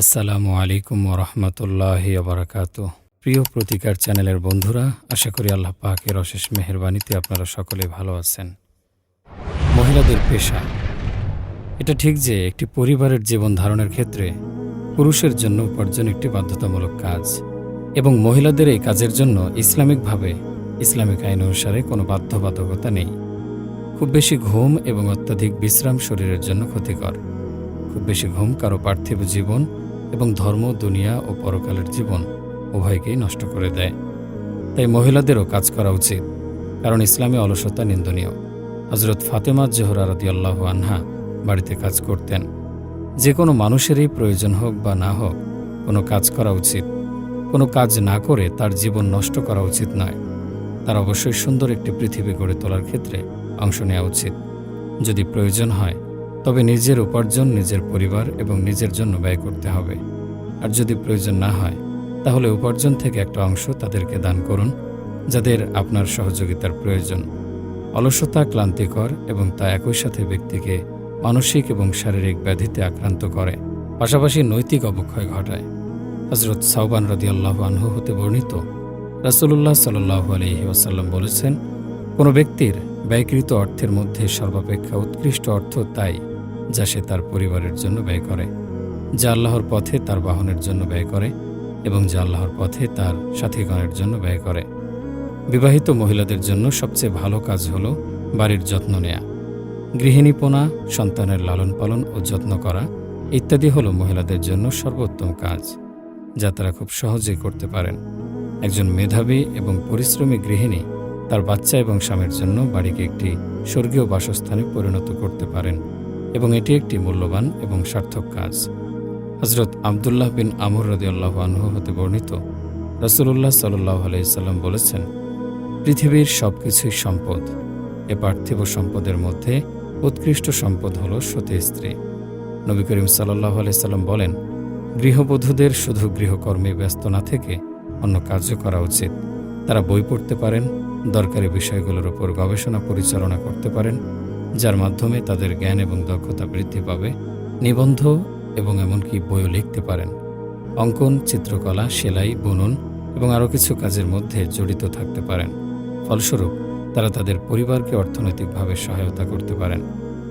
আসসালামু আলাইকুম রহমতুল্লাহ বারাকাত প্রিয় প্রতিকার চ্যানেলের বন্ধুরা, আশা করি আল্লাহ পাকের অশেষ মেহরবানিতে আপনারা সকলে ভালো আছেন। মহিলাদের পেশা। এটা ঠিক যে একটি পরিবারের জীবন ধারণের ক্ষেত্রে পুরুষের জন্য উপার্জন একটি বাধ্যতামূলক কাজ এবং মহিলাদের এই কাজের জন্য ইসলামিকভাবে, ইসলামিক আইন অনুসারে কোনো বাধ্যবাধকতা নেই। খুব বেশি ঘুম এবং অত্যাধিক বিশ্রাম শরীরের জন্য ক্ষতিকর। খুব বেশি ঘুম, কারও পার্থিব জীবন এবং ধর্ম, দুনিয়া ও পরকালের জীবন উভয়কেই নষ্ট করে দেয়। তাই মহিলাদেরও কাজ করা উচিত, কারণ ইসলামে অলসতা নিন্দনীয়। হজরত ফাতেমা জোহরা রদিয়াল্লাহ আনহা বাড়িতে কাজ করতেন। যে কোনো মানুষেরই প্রয়োজন হোক বা না হোক, কোনো কাজ করা উচিত। কোনো কাজ না করে তার জীবন নষ্ট করা উচিত নয়। তার অবশ্যই সুন্দর একটি পৃথিবী গড়ে তোলার ক্ষেত্রে অংশ নেওয়া উচিত। যদি প্রয়োজন হয় তবে নিজের উপার্জন নিজের পরিবার এবং নিজের জন্য ব্যয় করতে হবে। আর যদি প্রয়োজন না হয়, তাহলে উপার্জন থেকে একটা অংশ তাদেরকে দান করুন, যাদের আপনার সহযোগিতার প্রয়োজন। অলসতা ক্লান্তিকর এবং তা একই সাথে ব্যক্তিকে মানসিক এবং শারীরিক ব্যাধিতে আক্রান্ত করে। পাশাপাশি নৈতিক অবক্ষয় ঘটায়। হজরত সাহবান রদিয়াল্লাহ আনহু হতে বর্ণিত, রাসুলুল্লাহ সাল্লাহ আলহি ওয়াসাল্লাম বলেছেন, কোনো ব্যক্তির ব্যয়কৃত অর্থের মধ্যে সর্বাপেক্ষা উৎকৃষ্ট অর্থ তাই। যা সে তার পরিবারের জন্য ব্যয় করে, যা আল্লাহর পথে তার বাহনের জন্য ব্যয় করে এবং যা আল্লাহর পথে তার সাথীগণের জন্য ব্যয় করে। বিবাহিত মহিলাদের জন্য সবচেয়ে ভালো কাজ হল বাড়ির যত্ন নেয়া। গৃহিণীপোনা, সন্তানের লালন পালন ও যত্ন করা ইত্যাদি হল মহিলাদের জন্য সর্বোত্তম কাজ, যা তারা খুব সহজেই করতে পারেন। একজন মেধাবী এবং পরিশ্রমী গৃহিণী তার বাচ্চা এবং স্বামীর জন্য বাড়িকে একটি স্বর্গীয় বাসস্থানে পরিণত করতে পারেন। এবং এটি একটি মূল্যবান এবং সার্থক কাজ। হজরত আবদুল্লাহ বিন আমর রদিয়াল্লাহ আনহু হতে বর্ণিত রসুল্লাহ সাল্লাহ আলাইসাল্লাম বলেছেন, পৃথিবীর সব কিছুই সম্পদ। এ পার্থিব সম্পদের মধ্যে উৎকৃষ্ট সম্পদ হল সতী স্ত্রী। নবী করিম সাল্লাহ আলাইসাল্লাম বলেন, গৃহবধূদের শুধু গৃহকর্মে ব্যস্ত না থেকে অন্য কার্য করা উচিত। তারা বই পড়তে পারেন, দরকারি বিষয়গুলোর উপর গবেষণা পরিচালনা করতে পারেন যার মাধ্যমে তাদের জ্ঞান এবং দক্ষতা বৃদ্ধি পাবে, নিবন্ধ এবং এমনকি বইও লিখতে পারেন। অঙ্কন, চিত্রকলা, সেলাই, বুনন এবং আরও কিছু কাজের মধ্যে জড়িত থাকতে পারেন। ফলস্বরূপ, তারা তাদের পরিবারকে অর্থনৈতিকভাবে সহায়তা করতে পারেন।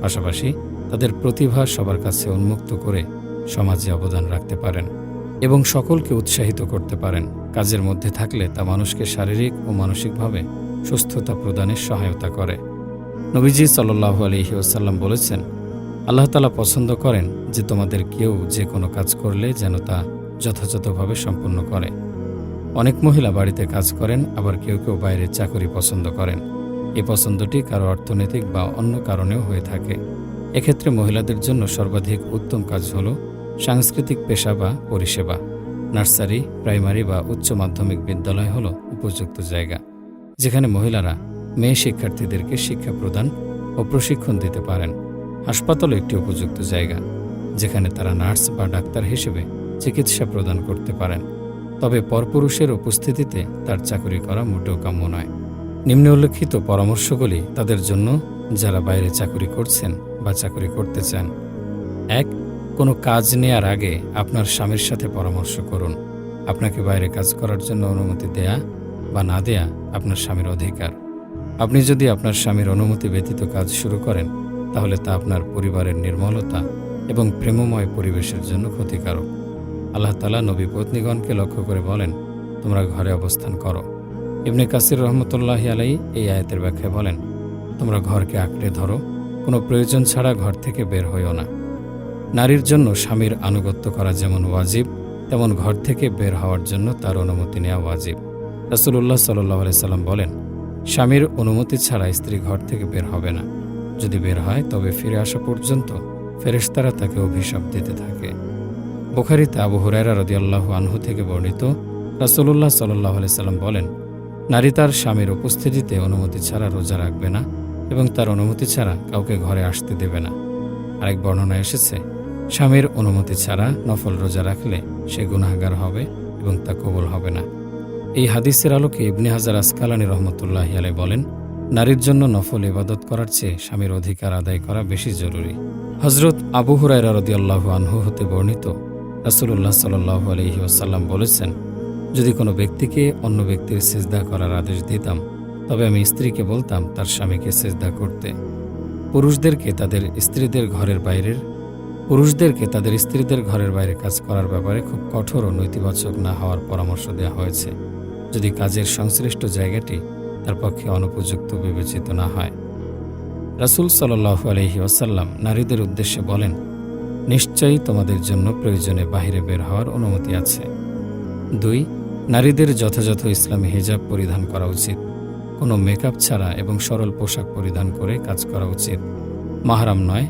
পাশাপাশি, তাদের প্রতিভা সবার কাছে উন্মুক্ত করে সমাজে অবদান রাখতে পারেন এবং সকলকে উৎসাহিত করতে পারেন। কাজের মধ্যে থাকলে তা মানুষকে শারীরিক ও মানসিকভাবে সুস্থতা প্রদানে সহায়তা করে। নবীজি সাল্লাহ আলহি ওসাল্লাম বলেছেন, আল্লাহ তালা পছন্দ করেন যে তোমাদের কেউ যে কোনো কাজ করলে যেন তা যথাযথভাবে সম্পন্ন করে। অনেক মহিলা বাড়িতে কাজ করেন, আবার কেউ কেউ বাইরে চাকরি পছন্দ করেন। এ পছন্দটি কারও অর্থনৈতিক বা অন্য কারণেও হয়ে থাকে। এক্ষেত্রে মহিলাদের জন্য সর্বাধিক উত্তম কাজ হল সাংস্কৃতিক পেশা বা পরিষেবা। নার্সারি, প্রাইমারি বা উচ্চ মাধ্যমিক বিদ্যালয় হল উপযুক্ত জায়গা, যেখানে মহিলারা মেয়ে শিক্ষার্থীদেরকে শিক্ষা প্রদান ও প্রশিক্ষণ দিতে পারেন। হাসপাতাল একটি উপযুক্ত জায়গা, যেখানে তারা নার্স বা ডাক্তার হিসেবে চিকিৎসা প্রদান করতে পারেন। তবে পরপুরুষের উপস্থিতিতে তার চাকরি করা মোটেও কাম্য নয়। নিম্নে উল্লেখিত পরামর্শগুলি তাদের জন্য যারা বাইরে চাকরি করছেন বা চাকরি করতে চান। এক, কোনো কাজ নেয়ার আগে আপনার স্বামীর সাথে পরামর্শ করুন। আপনাকে বাইরে কাজ করার জন্য অনুমতি দেয়া বা না দেয়া আপনার স্বামীর অধিকার। আপনি যদি আপনার স্বামীর অনুমতি ব্যতীত কাজ শুরু করেন, তাহলে তা আপনার পরিবারের নির্মলতা এবং প্রেমময় পরিবেশের জন্য ক্ষতিকারক। আল্লাহ তালা নবী পত্নীগণকে লক্ষ্য করে বলেন, তোমরা ঘরে অবস্থান করো। ইবনে কাসির রহমতুল্লাহ আলাই এই আয়াতের ব্যাখ্যায় বলেন, তোমরা ঘরকে আঁকড়ে ধরো, কোনো প্রয়োজন ছাড়া ঘর থেকে বের হইও না। নারীর জন্য স্বামীর আনুগত্য করা যেমন ওয়াজিব, তেমন ঘর থেকে বের হওয়ার জন্য তার অনুমতি নেওয়া ওয়াজিব। রাসুলুল্লাহ সাল্লাহ সাল্লাম বলেন স্বামীর অনুমতি ছাড়া স্ত্রী ঘর থেকে বের হবে না। যদি বের হয়, তবে ফিরে আসা পর্যন্ত ফেরেশতারা তাকে অভিশাপ দিতে থাকে। বোখারিতে আবু হুরায়রা রদিয়াল্লাহ আনহু থেকে বর্ণিত রাসুলুল্লাহ সাল্লাহ সাল্লাম বলেন, নারী তার স্বামীর উপস্থিতিতে অনুমতি ছাড়া রোজা রাখবে না এবং তার অনুমতি ছাড়া কাউকে ঘরে আসতে দেবে না। আরেক বর্ণনা এসেছে, স্বামীর অনুমতি ছাড়া নফল রোজা রাখলে সে গুনাহগার হবে এবং তা কবল হবে না। এই হাদিসের আলোকে ইবনে হাজার আসকালানী রহমতুল্লাহ আলাই বলেন, নারীর জন্য নফল ইবাদত করার চেয়ে স্বামীর অধিকার আদায় করা বেশি জরুরি। হজরত আবু হুরায়রা রদিয়াল্লাহু আনহু হতে বর্ণিত রাসুল্লাহ সাল্লাহ আলহি ওসাল্লাম বলেছেন, যদি কোনো ব্যক্তিকে অন্য ব্যক্তির সেজদা করার আদেশ দিতাম, তবে আমি স্ত্রীকে বলতাম তার স্বামীকে সেজদা করতে। পুরুষদেরকে তাদের স্ত্রীদের ঘরের বাইরের, পুরুষদেরকে তাদের স্ত্রীদের ঘরের বাইরে কাজ করার ব্যাপারে খুব কঠোর ও নৈতিবাচক না হওয়ার পরামর্শ দেওয়া হয়েছে। যদি কাজের সংশ্লিষ্ট জায়গাটি তার পক্ষে অনুপযুক্ত বিবেচিত না হয়। রাসুল সাল্লাহ আলহি ওসাল্লাম নারীদের উদ্দেশ্যে বলেন, নিশ্চয়ই তোমাদের জন্য প্রয়োজনে বাহিরে বের হওয়ার অনুমতি আছে। দুই, নারীদের যথাযথ ইসলামী হিজাব পরিধান করা উচিত। কোনো মেকআপ ছাড়া এবং সরল পোশাক পরিধান করে কাজ করা উচিত। মাহারাম নয়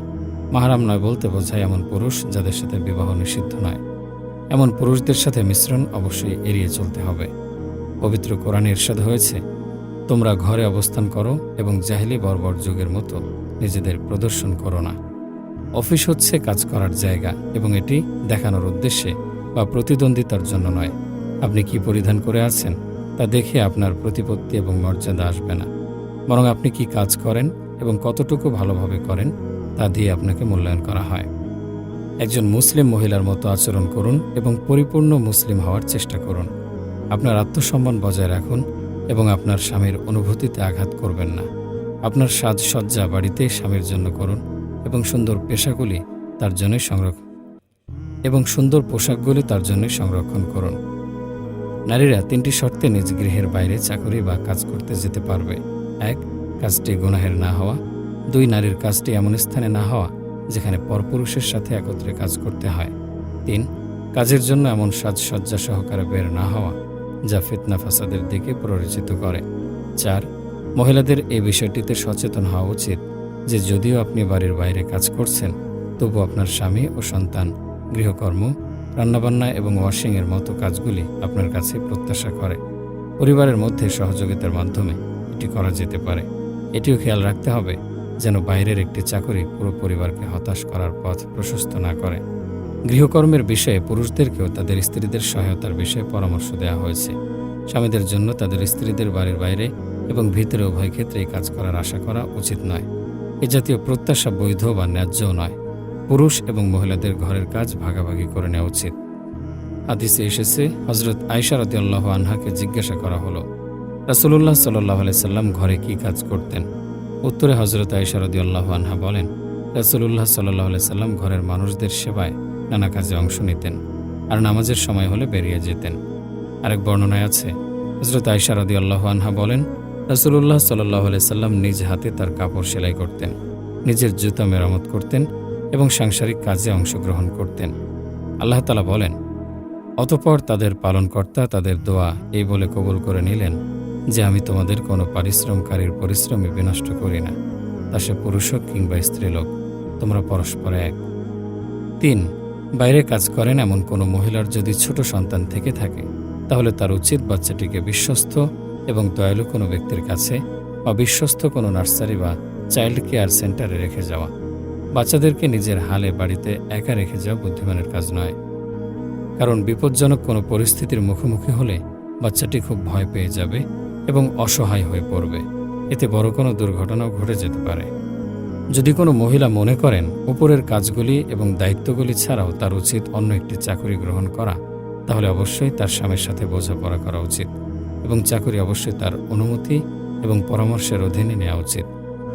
মাহারাম নয় বলতে বোঝায় এমন পুরুষ যাদের সাথে বিবাহ নিষিদ্ধ নয়। এমন পুরুষদের সাথে মিশ্রণ অবশ্যই এড়িয়ে চলতে হবে। পবিত্র কোরআনে ইরশাদ হয়েছে, তোমরা ঘরে অবস্থান করো এবং জাহিলি বর্বর যুগের মতো নিজেদের প্রদর্শন করো না। অফিস হচ্ছে কাজ করার জায়গা এবং এটি দেখানোর উদ্দেশ্যে বা প্রতিদ্বন্দ্বিতার জন্য নয়। আপনি কি পরিধান করে আছেন? তা দেখে আপনার প্রতিপত্তি এবং মর্যাদা আসবে না। বরং আপনি কি কাজ করেন এবং কতটুকু ভালোভাবে করেন, তা দিয়ে আপনাকে মূল্যায়ন করা হয়। একজন মুসলিম মহিলার মতো আচরণ করুন এবং পরিপূর্ণ মুসলিম হওয়ার চেষ্টা করুন। আপনার আত্মসম্মান বজায় রাখুন এবং আপনার স্বামীর অনুভূতিতে আঘাত করবেন না। আপনার সাজসজ্জা বাড়িতে স্বামীর জন্য করুন এবং সুন্দর পেশাগুলি তার জন্য সংরক্ষণ এবং সুন্দর পোশাকগুলি তার জন্য সংরক্ষণ করুন। নারীরা তিনটি শর্তে নিজ গৃহের বাইরে চাকরি বা কাজ করতে যেতে পারবে। এক, কাজটি গুনাহের না হওয়া। দুই, নারীর কাজটি এমন স্থানে না হওয়া যেখানে পরপুরুষের সাথে একত্রে কাজ করতে হয়। তিন, কাজের জন্য এমন সাজসজ্জা সহকারে বের না হওয়া। যা ফিতনা ফাসাদের দিকে প্ররোচিত করে। চার, মহিলাদের এই বিষয়টিতে সচেতন হওয়া উচিত যে যদিও আপনি বাড়ির বাইরে কাজ করছেন, তবু আপনার স্বামী ও সন্তান, গৃহকর্ম, রান্নাবান্না এবং ওয়াশিংয়ের মতো কাজগুলি আপনার কাছে প্রত্যাশা করে। পরিবারের মধ্যে সহযোগিতার মাধ্যমে এটি করা যেতে পারে। এটিও খেয়াল রাখতে হবে যেন বাইরের একটি চাকরি পুরো পরিবারকে হতাশ করার পথ প্রশস্ত না করে। গৃহকর্মের বিষয়ে পুরুষদেরকেও তাদের স্ত্রীদের সহায়তার বিষয়ে পরামর্শ দেওয়া হয়েছে। স্বামীদের জন্য তাদের স্ত্রীদের বাড়ির বাইরে এবং ভিতরে উভয় ক্ষেত্রেই কাজ করার আশা করা উচিত নয়। এ জাতীয় প্রত্যাশা বৈধ বা ন্যায্যও নয়। পুরুষ এবং মহিলাদের ঘরের কাজ ভাগাভাগি করে নেওয়া উচিত। হাদিসে এসেছে হজরত আয়সা রদিয়াল্লাহ আনহাকে জিজ্ঞাসা করা হলো, রাসুলুল্লাহ সাল্লাহ সাল্লাম ঘরে কি কাজ করতেন? উত্তরে হজরত আয়সা রদিয়াল্লাহ আনহা বলেন, রাসুলুল্লাহ সাল্লাহ সাল্লাম ঘরের মানুষদের সেবায় নানা কাজে অংশ নিতেন আর নামাজের সময় হলে বেরিয়ে যেতেন। আরেক বর্ণনায় আছে হজরত আয়সা রদিয়াল্লাহ আনহা বলেন, রাসুলুল্লাহ সাল্লাহ সাল্লাম নিজ হাতে তার কাপড় সেলাই করতেন, নিজের জুতা মেরামত করতেন এবং সাংসারিক কাজে অংশগ্রহণ করতেন। আল্লাহ তালা বলেন, অতপর তাদের পালনকর্তা তাদের দোয়া এই বলে কবুল করে নিলেন যে আমি তোমাদের কোনো পারিশ্রমকারীর পরিশ্রমে বিনষ্ট করি না। তা সে পুরুষ হোক কিংবা স্ত্রীলোক, তোমরা পরস্পর এক। তিন বাইরে কাজ করেন এমন কোনো মহিলার যদি ছোট সন্তান থেকে থাকে, তাহলে তার উচিত বাচ্চাটিকে বিশ্বস্ত এবং দয়ালু কোনো ব্যক্তির কাছে বা বিশ্বস্ত কোনো নার্সারি বা চাইল্ড কেয়ার সেন্টারে রেখে যাওয়া। বাচ্চাদেরকে নিজের হালে বাড়িতে একা রেখে যাওয়া বুদ্ধিমানের কাজ নয়। কারণ বিপজ্জনক কোনো পরিস্থিতির মুখোমুখি হলে বাচ্চাটি খুব ভয় পেয়ে যাবে এবং অসহায় হয়ে পড়বে। এতে বড় কোনো দুর্ঘটনাও ঘটে যেতে পারে। যদি কোনো মহিলা মনে করেন উপরের কাজগুলি এবং দায়িত্বগুলি ছাড়াও তার উচিত অন্য একটি চাকরি গ্রহণ করা, তাহলে অবশ্যই তার স্বামীর সাথে বোঝাপড়া করা উচিত এবং চাকরি অবশ্যই তার অনুমতি এবং পরামর্শের অধীনে নেওয়া উচিত।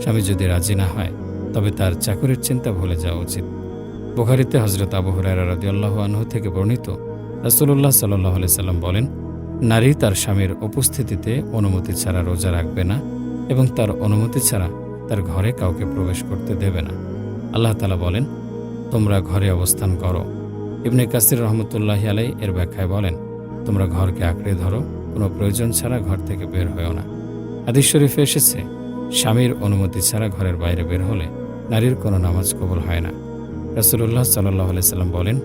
স্বামী যদি রাজি না হয়, তবে তার চাকরির চিন্তা ভুলে যাওয়া উচিত। বুখারিতে হজরত আবু হুরায়রা রাদিয়াল্লাহু আনহু থেকে বর্ণিত রাসূলুল্লাহ সাল্লাহ সাল্লাম বলেন, নারী তার স্বামীর উপস্থিতিতে অনুমতি ছাড়া রোজা রাখবে না এবং তার অনুমতি ছাড়া তার ঘরে কাউকে প্রবেশ করতে দেবে না। আল্লাহ তালা বলেন, তোমরা ঘরে অবস্থান করো। ইবনে কাসির রহমতুল্লাহ আলাই এর ব্যাখ্যায় বলেন, তোমরা ঘরকে আঁকড়ে ধরো, কোনো প্রয়োজন ছাড়া ঘর থেকে বের হয়েও না। হাদিস শরীফে এসেছে, স্বামীর অনুমতি ছাড়া ঘরের বাইরে বের হলে নারীর কোনো নামাজ কবল হয় না। রাসুল্লাহ সাল্লাহ সাল্লাম বলেন,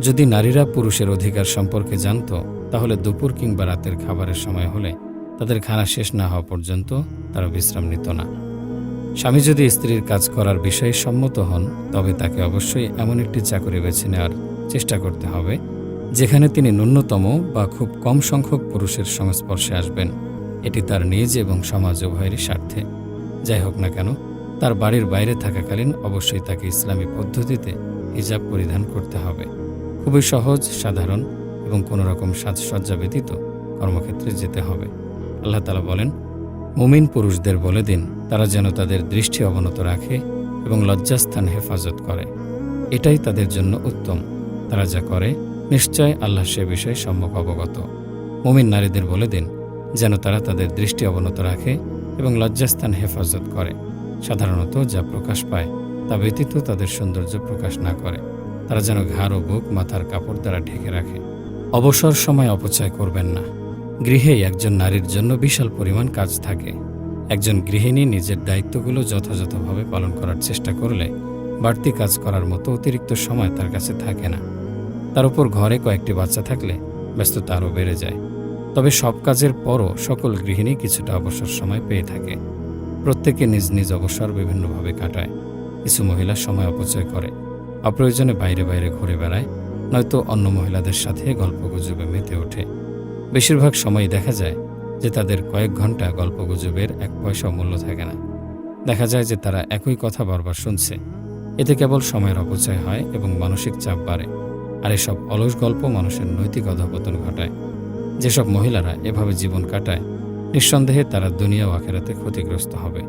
যদি নারীরা পুরুষের অধিকার সম্পর্কে জানত, তাহলে দুপুর কিংবা রাতের খাবারের সময় হলে তাদের খানা শেষ না হওয়া পর্যন্ত তারা বিশ্রাম নিত না। স্বামী যদি স্ত্রীর কাজ করার বিষয়ে সম্মত হন, তবে তাকে অবশ্যই এমন একটি চাকরি বেছে নেওয়ার চেষ্টা করতে হবে, যেখানে তিনি ন্যূনতম বা খুব কম সংখ্যক পুরুষের সংস্পর্শে আসবেন। এটি তার নিজ এবং সমাজ উভয়েরই স্বার্থে। যাই হোক না কেন, তার বাড়ির বাইরে থাকাকালীন অবশ্যই তাকে ইসলামী পদ্ধতিতে হিজাব পরিধান করতে হবে। খুবই সহজ, সাধারণ এবং কোনো রকম সাজসজ্জা ব্যতীত কর্মক্ষেত্রে যেতে হবে। আল্লাহ তালা বলেন, মুমিন পুরুষদের বলে দিন তারা যেন তাদের দৃষ্টি অবনত রাখে এবং লজ্জাস্থান হেফাজত করে। এটাই তাদের জন্য উত্তম। তারা যা করে, নিশ্চয় আল্লাহ সে বিষয়ে সম্যক অবগত। মুমিন নারীদের বলে দিন, যেন তারা তাদের দৃষ্টি অবনত রাখে এবং লজ্জাস্থান হেফাজত করে। সাধারণত যা প্রকাশ পায়, তা ব্যতীত তাদের সৌন্দর্য প্রকাশ না করে। তারা যেন ঘাড় ও বুক, মাথার কাপড় দ্বারা ঢেকে রাখে। অবসর সময় অপচয় করবেন না। গৃহেই একজন নারীর জন্য বিশাল পরিমাণ কাজ থাকে। একজন গৃহিণী নিজের দায়িত্বগুলো যথাযথভাবে পালন করার চেষ্টা করলে বাড়তি কাজ করার মতো অতিরিক্ত সময় তার কাছে থাকে না। তার উপর ঘরে কয়েকটি বাচ্চা থাকলে ব্যস্ততা আরও বেড়ে যায়। তবে সব কাজের পরও সকল গৃহিণী কিছুটা অবসর সময় পেয়ে থাকে। প্রত্যেকে নিজ নিজ অবসর বিভিন্নভাবে কাটায়। কিছু মহিলা সময় অপচয় করে। অপ্রয়োজনে বাইরে বাইরে ঘুরে বেড়ায়। নয়তো অন্য মহিলাদের সাথে গল্পগুজবে মেতে ওঠে। বেশিরভাগ সময় দেখা যায় যে তাদের কয়েক ঘণ্টা গল্পগুজবের এক পয়সা মূল্য থাকে না। দেখা যায় যে তারা একই কথা বারবার শুনছে। এতে কেবল সময়ের অপচয় হয় এবং মানসিক চাপ বাড়ে। আর এসব অলস গল্প মানুষের নৈতিক অধপতন ঘটায়। যেসব মহিলারা এভাবে জীবন কাটায়, নিঃসন্দেহে তারা দুনিয়া ও ক্ষতিগ্রস্ত হবে।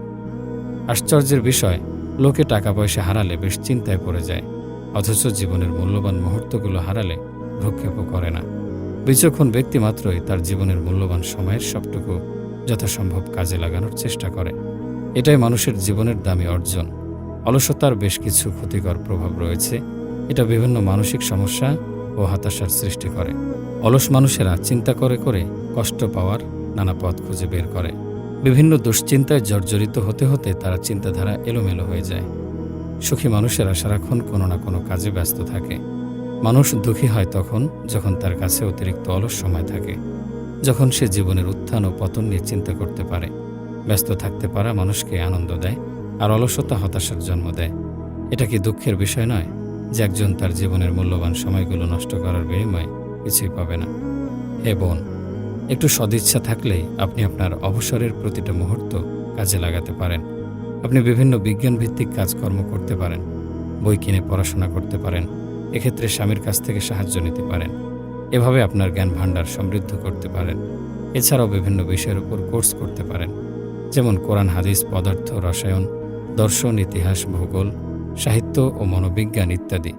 আশ্চর্যের বিষয়, লোকে টাকা পয়সা হারালে বেশ চিন্তায় পড়ে যায়, অথচ জীবনের মূল্যবান মুহূর্তগুলো হারালে ভ্রুক্ষেপও করে না। বিচক্ষণ ব্যক্তি মাত্রই তার জীবনের মূল্যবান সময়ের সবটুকু যথাসম্ভব কাজে লাগানোর চেষ্টা করে। এটাই মানুষের জীবনের দামি অর্জন। অলসতার বেশ কিছু ক্ষতিকর প্রভাব রয়েছে। এটা বিভিন্ন মানসিক সমস্যা ও হতাশার সৃষ্টি করে। অলস মানুষেরা চিন্তা করে করে কষ্ট পাওয়ার নানা পথ খুঁজে বের করে। বিভিন্ন দুশ্চিন্তায় জর্জরিত হতে হতে তারা চিন্তাধারা এলোমেলো হয়ে যায়। সুখী মানুষেরা সারাক্ষণ কোনো না কোনো কাজে ব্যস্ত থাকে। মানুষ দুঃখী হয় তখন যখন তার কাছে অতিরিক্ত অলস সময় থাকে, যখন সে জীবনের উত্থান ও পতন নিয়ে চিন্তা করতে পারে। ব্যস্ত থাকতে পারা মানুষকে আনন্দ দেয় আর অলসতা হতাশার জন্ম দেয়। এটা কি দুঃখের বিষয় নয় যে একজন তার জীবনের মূল্যবান সময়গুলো নষ্ট করার বিনিময়ে কিছুই পাবে না? হে বোন, একটু সদিচ্ছা থাকলেই আপনি আপনার অবসরের প্রতিটা মুহূর্ত কাজে লাগাতে পারেন। আপনি বিভিন্ন বিজ্ঞানভিত্তিক কাজকর্ম করতে পারেন, বই কিনে পড়াশোনা করতে পারেন এক্ষেত্রে স্বামীর কাছ থেকে সাহায্য নিতে পারেন। এভাবে আপনার জ্ঞান ভাণ্ডার সমৃদ্ধ করতে পারেন। এছাড়াও বিভিন্ন বিষয়ের উপর কোর্স করতে পারেন। যেমন কোরআন, হাদিস, পদার্থ, রসায়ন, দর্শন, ইতিহাস, ভূগোল, সাহিত্য ও মনোবিজ্ঞান ইত্যাদি।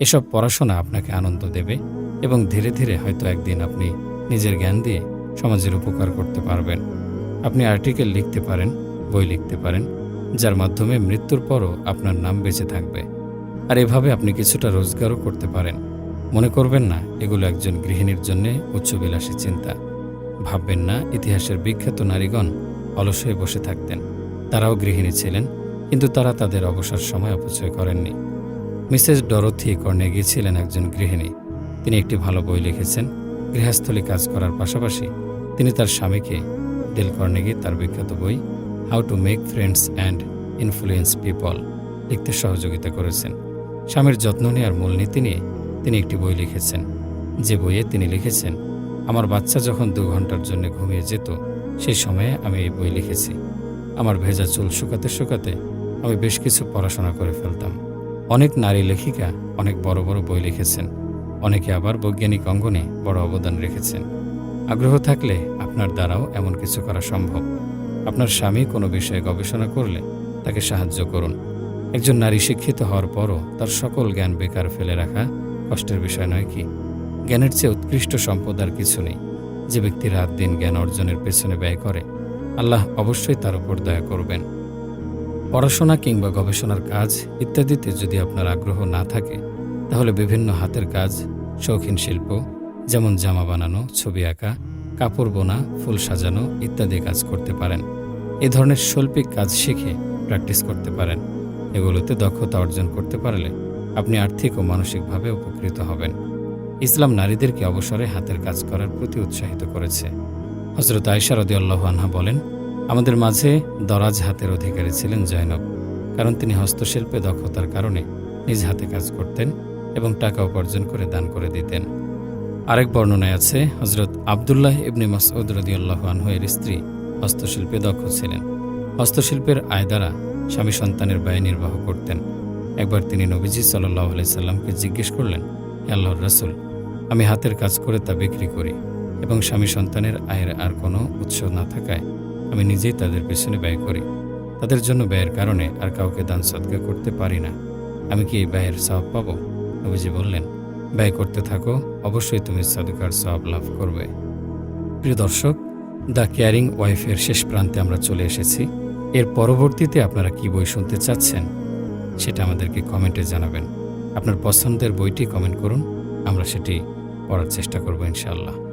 এসব পড়াশোনা আপনাকে আনন্দ দেবে এবং ধীরে ধীরে হয়তো একদিন আপনি নিজের জ্ঞান দিয়ে সমাজের উপকার করতে পারবেন। আপনি আর্টিকেল লিখতে পারেন, বই লিখতে পারেন, যার মাধ্যমে মৃত্যুর পরও আপনার নাম বেঁচে থাকবে। আর এভাবে আপনি কিছুটা রোজগারও করতে পারেন। মনে করবেন না, এগুলো একজন গৃহিণীর জন্য উচ্চবিলাসী চিন্তা। ভাববেন না, ইতিহাসের বিখ্যাত নারীগণ অলস হয়ে বসে থাকতেন। তারাও গৃহিণী ছিলেন, কিন্তু তারা তাদের অবসর সময় অপচয় করেননি। মিসেস ডরথি কর্নেগি ছিলেন একজন গৃহিণী। তিনি একটি ভালো বই লিখেছেন। গৃহস্থলী কাজ করার পাশাপাশি তিনি তার স্বামীকে ডেল কর্নেগি তার বিখ্যাত বই, how to make friends and influence people লিখতে সহযোগিতা করেছেন। স্বামীর যত্ন নেওয়ার মূলনীতি নিয়ে তিনি একটি বই লিখেছেন। যে বইয়ে তিনি লিখেছেন, আমার বাচ্চা যখন দু ঘণ্টার জন্য ঘুমিয়ে যেত সেই সময়ে আমি এই বই লিখেছি। আমার ভেজা চুল শুকাতে শুকাতে আমি বেশ কিছু পড়াশোনা করে ফেলতাম। অনেক নারী লেখিকা অনেক বড় বড় বই লিখেছেন। অনেকে আবার বৈজ্ঞানিক অঙ্গনে বড় অবদান রেখেছেন। আগ্রহ থাকলে আপনার দ্বারাও এমন কিছু করা সম্ভব। আপনার স্বামী কোনো বিষয়ে গবেষণা করলে তাকে সাহায্য করুন। একজন নারী শিক্ষিত হওয়ার পরও তার সকল জ্ঞান বেকার ফেলে রাখা কষ্টের বিষয় নয় কি? জ্ঞানের চেয়ে উৎকৃষ্ট সম্পদ আর কিছু নেই। যে ব্যক্তি রাত দিন জ্ঞান অর্জনের পেছনে ব্যয় করে, আল্লাহ অবশ্যই তার উপর দয়া করবেন। পড়াশোনা কিংবা গবেষণার কাজ ইত্যাদিতে যদি আপনার আগ্রহ না থাকে, তাহলে বিভিন্ন হাতের কাজ, শৌখিন শিল্প, যেমন জামা বানানো, ছবি আঁকা, কাপড় বোনা, ফুল সাজানো ইত্যাদি কাজ করতে পারেন। এ ধরনের শৈল্পিক কাজ শিখে প্র্যাকটিস করতে পারেন। এগুলোতে দক্ষতা অর্জন করতে পারলে আপনি আর্থিক ও মানসিকভাবে উপকৃত হবেন। ইসলাম নারীদেরকে অবসরে হাতের কাজ করার প্রতি উৎসাহিত করেছে। হজরত আয়সা রদি আল্লাহ আনহা বলেন, আমাদের মাঝে দরাজ হাতের অধিকারী ছিলেন জয়নব, কারণ তিনি হস্তশিল্পে দক্ষতার কারণে নিজ হাতে কাজ করতেন এবং টাকা উপার্জন করে দান করে দিতেন। আরেক বর্ণনায় আছে হজরত আবদুল্লাহ ইবনে মাসউদ রদিয়াল্লাহ আনহু এর স্ত্রী হস্তশিল্পে দক্ষ ছিলেন। হস্তশিল্পের আয় দ্বারা স্বামী সন্তানের ব্যয় নির্বাহ করতেন। একবার তিনি নবীজি সাল্লাহ সাল্লামকে জিজ্ঞেস করলেন আল্লাহর রাসূল, আমি হাতের কাজ করে তা বিক্রি করি এবং স্বামী সন্তানের আয়ের আর কোনো উৎস না থাকায় আমি নিজেই তাদের পেছনে ব্যয় করি। তাদের জন্য ব্যয়ের কারণে আর কাউকে দান সদকা করতে পারি না। আমি কি এই ব্যয়ের সওয়াব পাবো? নবীজি বললেন, ব্যয় করতে থাকো, অবশ্যই তুমি সদকার সওয়াব লাভ করবে। প্রিয় দর্শক, দ্য কেয়ারিং ওয়াইফের শেষ প্রান্তে আমরা চলে এসেছি। এর পরবর্তীতে আপনারা কি বই শুনতে চাচ্ছেন, সেটা আমাদেরকে কমেন্টে জানাবেন। আপনার পছন্দের বইটি কমেন্ট করুন, আমরা সেটি পড়ার চেষ্টা করব ইনশাআল্লাহ।